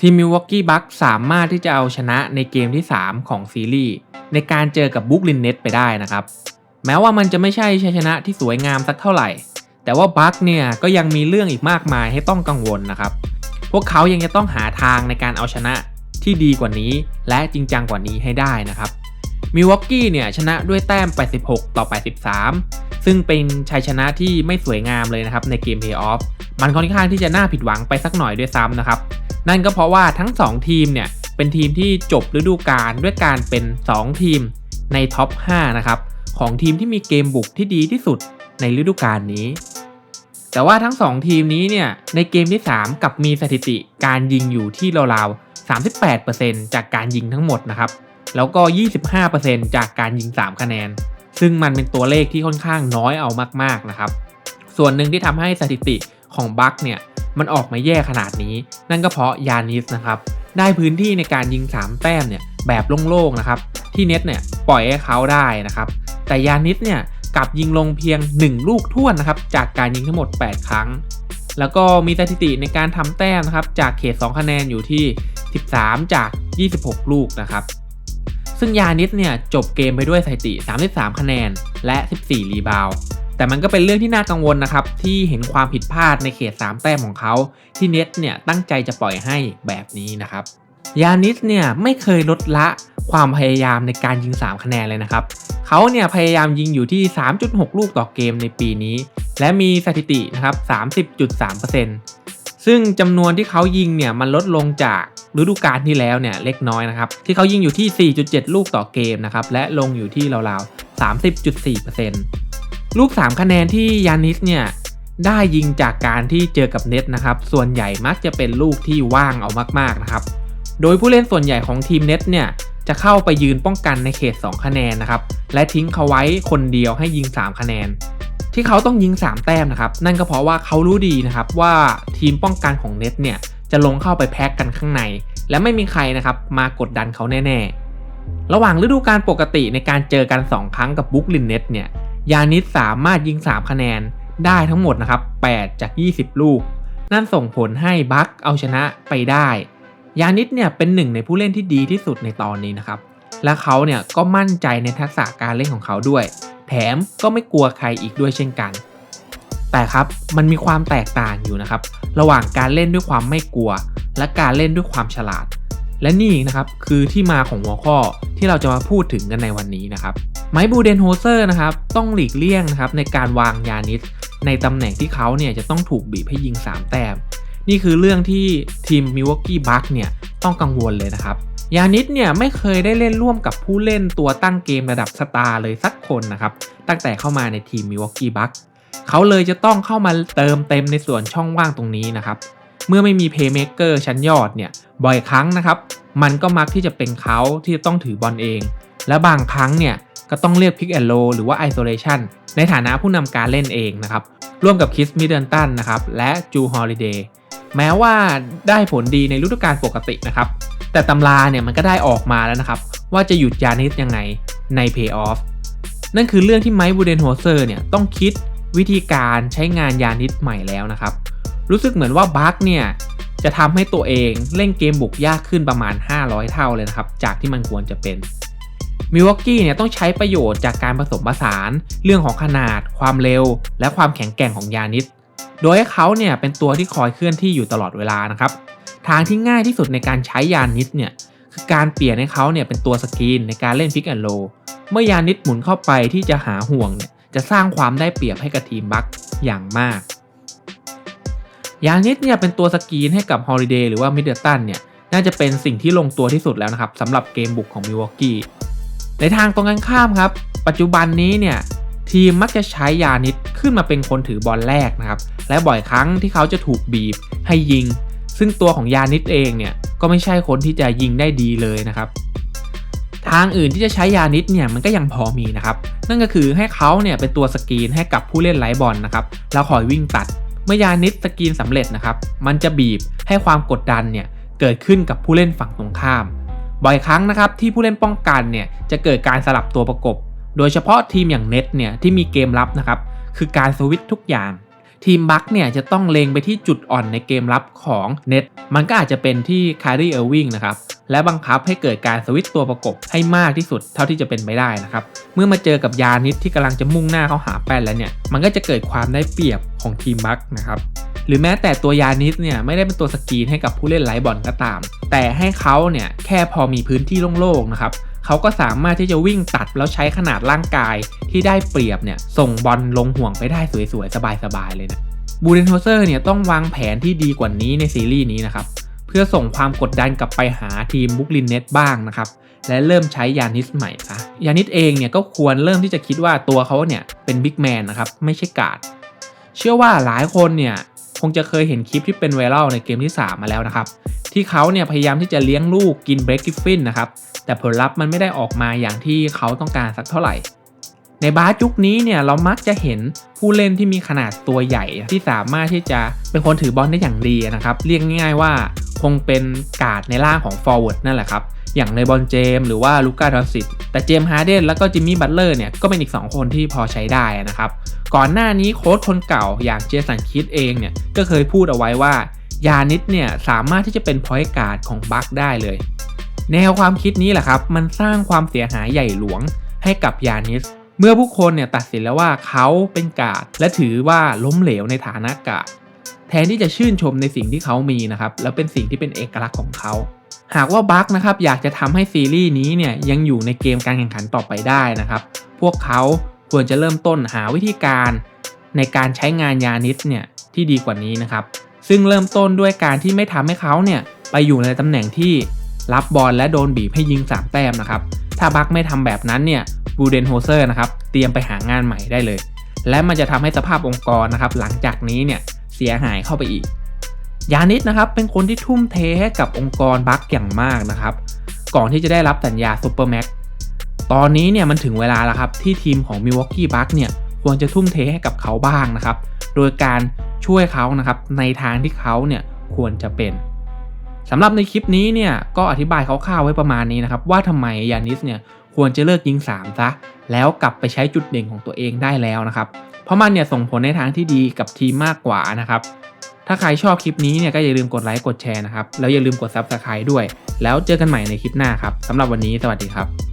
ทีมมิลวอกกี้บัคสามารถที่จะเอาชนะในเกมที่ 3 ของซีรีส์ในการเจอกับบุกลินเน็ตไปได้นะครับ แม้ว่ามันจะไม่ใช่ชัยชนะที่สวยงามสักเท่าไหร่ แต่ว่าบัคเนี่ยก็ยังมีเรื่องอีกมากมายให้ต้องกังวลนะครับ พวกเขายังจะต้องหาทางในการเอาชนะที่ดีกว่านี้ และจริงจังกว่านี้ให้ได้นะครับมิลวอกกี้เนี่ยชนะด้วยแต้ม 86 ต่อ 83 ซึ่งเป็นชัยชนะที่ไม่สวยงามเลยนะครับในเกมเพย์ออฟมันค่อนข้างที่จะน่าผิดหวังไปสักหน่อยด้วยซ้ำนะครับ นั่นก็เพราะว่าทั้ง 2 ทีมเนี่ยเป็นทีมที่จบฤดูกาลด้วยการเป็น 2 ทีมในท็อป 5 นะครับ ของทีมที่มีเกมบุกที่ดีที่สุดในฤดูกาลนี้ แต่ว่าทั้ง 2 ทีมนี้เนี่ยในเกมที่ 3 กับมีสถิติการยิงอยู่ที่ราวๆ38%จากการยิงทั้งหมดนะครับ แล้วก็ 25%จากการยิง 3 คะแนน ซึ่งมันเป็นตัวเลขที่ค่อนข้างน้อยเอามากๆนะครับ ส่วนหนึ่งที่ทำให้สถิติของบัคเนี่ย มันออกมาแย่ขนาดนี้ นั่นก็เพราะยานิสนะครับได้พื้นที่ในการยิง 3 แต้มเนี่ยแบบโล่งๆนะครับที่เน็ตเนี่ยปล่อยให้เขาได้นะครับแต่ยานิสเนี่ยกลับยิงลงเพียง 1 ลูกท่วนนะครับจากการยิงทั้งหมด 8 ครั้ง แล้วก็มีสถิติในการทำแต้มนะครับจากเขต 2 คะแนนอยู่ที่ 13 จาก 26 ลูกนะครับซึ่งยานิสเนี่ยจบเกมไปด้วยสถิติ 33 คะแนนและ 14 รีบาวด์ แต่มันก็เป็นเรื่องที่น่ากังวลนะครับ ที่เห็นความผิดพลาดในเขต 3 แต้มของเขาที่เน็ตเนี่ยตั้งใจจะปล่อยให้แบบนี้นะครับยานิสเนี่ยไม่เคยลดละความพยายามในการยิง 3 คะแนนเลยนะครับ เขาเนี่ยพยายามยิงอยู่ที่ 3.6 ลูกต่อเกมในปีนี้ และมีสถิตินะครับ 30.3%ซึ่งจำนวนที่เขายิงเนี่ยมันลดลงจากฤดูกาลที่แล้วเนี่ยเล็กน้อยนะครับ ที่เขายิงอยู่ที่ 4.7 ลูกต่อเกมนะครับ และลงอยู่ที่ราวๆ 30.4% ลูก3คะแนนที่ยานิสเนี่ยได้ยิงจากการที่เจอกับเน็ตนะครับ ส่วนใหญ่มักจะเป็นลูกที่ว่างเอามากๆนะครับ โดยผู้เล่นส่วนใหญ่ของทีมเน็ตเนี่ยจะเข้าไปยืนป้องกันในเขต 2 คะแนนนะครับ และทิ้งเขาไว้คนเดียวให้ยิง 3 คะแนน ที่เขาต้องยิง 3 แต้มนะครับ นั่นก็เพราะว่าเขารู้ดีนะครับว่าทีมป้องกันของเน็ตเนี่ยจะลงเข้าไปแพ็กกันข้างใน และไม่มีใครนะครับมากดดันเขาแน่ ๆ ระหว่างฤดูกาลปกติในการเจอกัน 2 ครั้งกับบุ๊กลินเน็ตเนี่ย ยานิสสามารถยิง 3 คะแนนได้ทั้งหมดนะครับ 8 จาก 20 ลูก นั่นส่งผลให้บัคเอาชนะไปได้ ยานิสเนี่ยเป็นหนึ่งในผู้เล่นที่ดีที่สุดในตอนนี้นะครับ และเขาเนี่ยก็มั่นใจในทักษะการเล่นของเขาด้วย แถมก็ไม่กลัวใครอีกด้วยเช่นกัน แต่ครับมันมีความแตกต่างอยู่นะครับ ระหว่างการเล่นด้วยความไม่กลัว และการเล่นด้วยความฉลาด และนี่นะครับคือที่มาของหัวข้อที่เราจะมาพูดถึงกันในวันนี้นะครับไมบูเดนโฮเซอร์นะครับต้องหลีกเลี่ยงนะครับในการวางยานิสในตำแหน่งที่เขาเนี่ยจะต้องถูกบีบให้ยิง 3 แต้ม นี่คือเรื่องที่ทีมมิวอกกี้บัคเนี่ยต้องกังวลเลยนะครับยานิสเนี่ยไม่เคยได้เล่นร่วมกับผู้เล่นตัวตั้งเกมระดับสตาร์เลยสักคนนะครับตั้งแต่เข้ามาในทีมมิวอกกี้บัคเขาเลยจะต้องเข้ามาเติมเต็มในส่วนช่องว่างตรงนี้นะครับ เมื่อไม่มีเพย์เมเกอร์ชั้นยอดเนี่ยบ่อยครั้งนะครับ มันก็มักที่จะเป็นเขาที่จะต้องถือบอลเอง และบางครั้งเนี่ยก็ต้องเรียกพิกแอนโลหรือว่าไอโซเลชันในฐานะผู้นำการเล่นเองนะครับร่วมกับคิสมิดเดิลตันนะครับและจูฮอลิเดย์แม้ว่าได้ผลดีในฤดูกาลปกตินะครับ แต่ตำราเนี่ยมันก็ได้ออกมาแล้วนะครับ ว่าจะหยุดยานิสยังไงในเพย์ออฟนั่นคือเรื่องที่ไมค์บูเดนโฮเซอร์เนี่ยต้องคิดวิธีการใช้งานยานิสใหม่แล้วนะครับ รู้สึกเหมือนว่าบัคเนี่ยจะทำให้ตัวเองเล่นเกมบุกยากขึ้นประมาณ 500 เท่าเลยนะครับ จากที่มันควรจะเป็นมิวอกกี้เนี่ยต้องใช้ประโยชน์จากการผสมผสาน เรื่องของขนาด ความเร็ว และความแข็งแกร่งของยานิสโดยให้เขาเนี่ยเป็นตัวที่คอยเคลื่อนที่อยู่ตลอดเวลานะครับ ทางที่ง่ายที่สุดในการใช้ยานิสเนี่ยคือการเปลี่ยนให้เขาเนี่ยเป็นตัวสกรีนในการเล่นพิกแอนโลเมื่อยานิสหมุนเข้าไปที่จะหาห่วงเนี่ยจะสร้างความได้เปรียบให้กับทีมบัคอย่างมาก ยานิสเนี่ยเป็นตัวสกรีนให้กับฮอลิเดย์หรือว่ามิดเดิลตันเนี่ยน่าจะเป็นสิ่งที่ลงตัวที่สุดแล้วนะครับสำหรับเกมบุกของมิวอกกี้ในทางตรงกันข้ามครับ ปัจจุบันนี้เนี่ยทีมมักจะใช้ยานิดขึ้นมาเป็นคนถือบอลแรกนะครับ และบ่อยครั้งที่เขาจะถูกบีบให้ยิง ซึ่งตัวของยานิดเองเนี่ยก็ไม่ใช่คนที่จะยิงได้ดีเลยนะครับ ทางอื่นที่จะใช้ยานิดเนี่ยมันก็ยังพอมีนะครับ นั่นก็คือให้เขาเนี่ยเป็นตัวสกรีนให้กับผู้เล่นไร้บอลนะครับแล้วคอยวิ่งตัด เมื่อยานิสสกรีนสำเร็จนะครับ มันจะบีบให้ความกดดันเนี่ยเกิดขึ้นกับผู้เล่นฝั่งตรงข้าม บ่อยครั้งนะครับที่ผู้เล่นป้องกันเนี่ยจะเกิดการสลับตัวประกบ โดยเฉพาะทีมอย่างเน็ตเนี่ยที่มีเกมลับนะครับ คือการสวิตทุกอย่าง ทีมบัคเนี่ยจะต้องเลงไปที่จุดอ่อนในเกมรับของเน็ตมันก็อาจจะเป็นที่คารีเออร์วิงนะครับและบังคับให้เกิดการสวิตตัวประกบให้มากที่สุดเท่าที่จะเป็นไปได้นะครับเมื่อมาเจอกับยานิดที่กำลังจะมุ่งหน้าเข้าหาแป้นแล้วเนี่ยมันก็จะเกิดความได้เปรียบของทีมบัคนะครับหรือแม้แต่ตัวยานิสเนี่ยไม่ได้เป็นตัวสกรีนให้กับผู้เล่นไร้บอลก็ตาม แต่ให้เขาเนี่ยแค่พอมีพื้นที่โล่งๆนะครับ เขาก็สามารถที่จะวิ่งตัดแล้วใช้ขนาดร่างกายที่ได้เปรียบเนี่ยส่งบอลลงห่วงไปได้สวยๆ สบายๆ เลยนะบูเดนโฮเซอร์เนี่ยต้องวางแผนที่ดีกว่านี้ในซีรีส์นี้นะครับ เพื่อส่งความกดดันกลับไปหาทีมบุกลินเน็ตบ้างนะครับ และเริ่มใช้ยานิสใหม่ซะยานิสเองเนี่ยก็ควรเริ่มที่จะคิดว่าตัวเขาเนี่ยเป็นบิ๊กแมนนะครับไม่ใช่การ์ดเชื่อว่าหลายคนเนี่ย คงจะเคยเห็นคลิปที่เป็นไวรัลในเกมที่ 3 มาแล้วนะครับ ที่เขาเนี่ยพยายามที่จะเลี้ยงลูกกินเบรกกิฟฟินนะครับ แต่ผลลัพธ์มันไม่ได้ออกมาอย่างที่เขาต้องการสักเท่าไหร่ ในบาสยุคนี้เนี่ยเรามักจะเห็นผู้เล่นที่มีขนาดตัวใหญ่ที่สามารถที่จะเป็นคนถือบอลได้อย่างดีนะครับ เรียกง่ายๆว่าคงเป็นการ์ดในร่างของฟอร์เวิร์ดนั่นแหละครับ อย่างในบอลเจมส์หรือว่าลูก้าดอนซิตแต่เจมส์ฮาร์เดนแล้วก็จิมมี่บัตเลอร์เนี่ยก็เป็นอีก 2 คนที่พอใช้ได้นะครับ ก่อนหน้านี้โค้ชคนเก่าอย่างเจสันคิดเองเนี่ยก็เคยพูดเอาไว้ว่ายานิดเนี่ยสามารถที่จะเป็นพอยต์การ์ดของบัคได้เลย แนวความคิดนี้แหละครับ มันสร้างความเสียหายใหญ่หลวงให้กับยานิสเมื่อผู้คนเนี่ยตัดสินแล้วว่าเขาเป็นการ์ดและถือว่าล้มเหลวในฐานะการ์ดแทนที่จะชื่นชมในสิ่งที่เขามีนะครับแล้วเป็นสิ่งที่เป็นเอกลักษณ์ของเขา หากว่าบัคนะครับอยากจะทำให้ซีรีส์นี้เนี่ยยังอยู่ในเกมการแข่งขันต่อไปได้นะครับ พวกเขาควรจะเริ่มต้นหาวิธีการในการใช้งานยานิสเนี่ยที่ดีกว่านี้นะครับ ซึ่งเริ่มต้นด้วยการที่ไม่ทำให้เขาเนี่ยไปอยู่ในตำแหน่งที่รับบอลและโดนบีบให้ยิง3แต้มนะครับ ถ้าบัคไม่ทำแบบนั้นเนี่ยบูเดนโฮเซอร์นะครับเตรียมไปหางานใหม่ได้เลย และมันจะทำให้สภาพองค์กรนะครับหลังจากนี้เนี่ยเสียหายเข้าไปอีก ยานิสนะครับเป็นคนที่ทุ่มเทให้กับองค์กรบัคอย่างมากนะครับ ก่อนที่จะได้รับสัญญาซูเปอร์แม็กตอนนี้เนี่ยมันถึงเวลาแล้วครับที่ทีมของมิวอกกี้บัคเนี่ยควรจะทุ่มเทให้กับเขาบ้างนะครับ โดยการช่วยเขานะครับในทางที่เขาเนี่ยควรจะเป็นสำหรับในคลิปนี้เนี่ยก็อธิบายคร่าวๆไว้ประมาณนี้นะครับว่าทำไมยานิสเนี่ยควรจะเลิกยิง3ซะแล้วกลับไปใช้จุดเด่นของตัวเองได้แล้วนะครับ เพราะมันเนี่ยส่งผลในทางที่ดีกับทีมมากกว่านะครับ ถ้าใครชอบคลิปนี้เนี่ยก็อย่าลืมกดไลค์กดแชร์นะครับ แล้วอย่าลืมกด Subscribe ด้วย แล้วเจอกันใหม่ในคลิปหน้าครับสำหรับวันนี้สวัสดีครับ